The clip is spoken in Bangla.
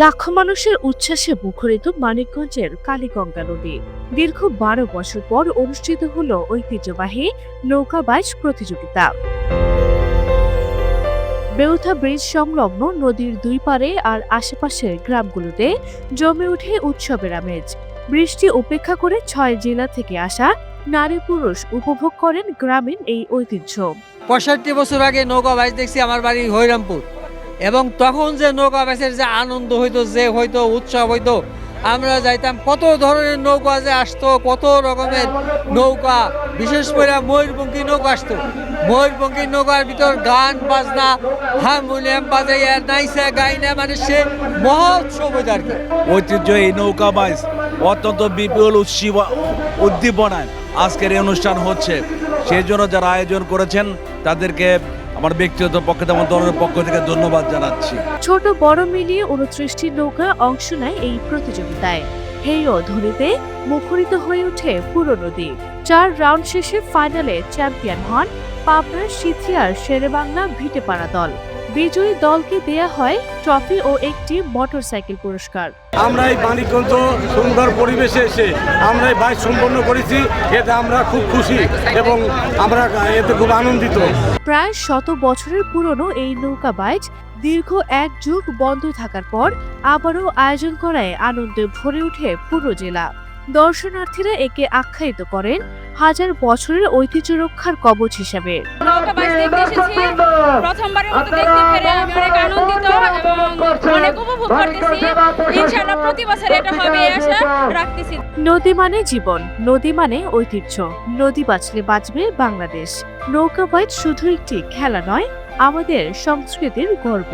লাখো মানুষের উচ্ছ্বাসে মুখরিত মানিকগঞ্জের কালীগঙ্গা নদী। দীর্ঘ বারো বছর পর অনুষ্ঠিত হল ঐতিহ্যবাহী নৌকা বাইচ প্রতিযোগিতা। বেউথা ব্রিজ সংলগ্ন নদীর দুই পারে আর আশেপাশের গ্রামগুলোতে জমে ওঠে উৎসবের আমেজ। বৃষ্টি উপেক্ষা করে ছয় জেলা থেকে আসা নারী পুরুষ উপভোগ করেন গ্রামীণ এই ঐতিহ্য। পঁয়ষট্টি বছর আগে নৌকা বাইচ দেখছি, আমার বাড়ি হরিরামপুর। এবং তখন যে নৌকা বাইচের যে আনন্দ হইতো, যে হইতো উৎসব হইতো, আমরা যাইতাম, কত ধরনের নৌকা যে আসতো, কত রকমের নৌকা, বিশেষ করে ময়ূরপঙ্খী নৌকা আসতো। ময়ূরপঙ্খী নৌকার ভিতর গান, বাজনা, হারমোনিয়াম বাজাইয়া নাইসা, গাইনা মানে সে মহোৎসব হইতো আর কি। ঐতিহ্য এই নৌকা বাইস অত্যন্ত বিপুল উৎসীব, উদ্দীপনায় আজকের এই অনুষ্ঠান হচ্ছে। সেই জন্য যারা আয়োজন করেছেন, তাদেরকে আমার ব্যক্তিগত পক্ষে তেমন দলের পক্ষ থেকে ধন্যবাদ জানাচ্ছি। ছোট, বড় মিলিয়ে উনত্রিশটি নৌকা অংশ নেয় এই প্রতিযোগিতায়। হেয় অধরিতে মুখরিত হয়ে ওঠে পুরো নদী। চার রাউন্ড শেষে ফাইনালে চ্যাম্পিয়ন হন পাবনার সিথিয়ার শেরেবাংলা ভিটেপাড়া দল। বিজয়ী দলকে দেয়া হয় ট্রফি ও একটি মোটরসাইকেল পুরস্কার। আমরা এই মানিকগঞ্জ সুন্দর পরিবেশে এসে আমরা এই বাইক সম্পন্ন করেছি এতে আমরা খুব খুশি এবং আমরা এতে খুব আনন্দিত। প্রায় শত বছরের পুরনো এই নৌকা বাইচ দীর্ঘ এক যুগ বন্ধ থাকার পর আবারও আয়োজন করায় আনন্দে ভরে ওঠে পুরো জেলা। দর্শনার্থীরা একে আখ্যায়িত করেন হাজার বছরের ঐতিহ্য রক্ষার কবচ হিসাবে। নৌকা বাইচ দেখতে এসেছি প্রথমবারের মতো দেখতে পেরে আমি অনেক আনন্দিত এবং অনেক উপভোগ করতেছি। ইনশাআল্লাহ প্রতি বছর এটা হবে আশা রাখতেছি। নদী মানে জীবন নদী মানে ঐতিহ্য। নদী বাঁচলে বাঁচবে বাংলাদেশ। নৌকা বাইট শুধু একটি খেলা নয় আমাদের সংস্কৃতির গর্ব।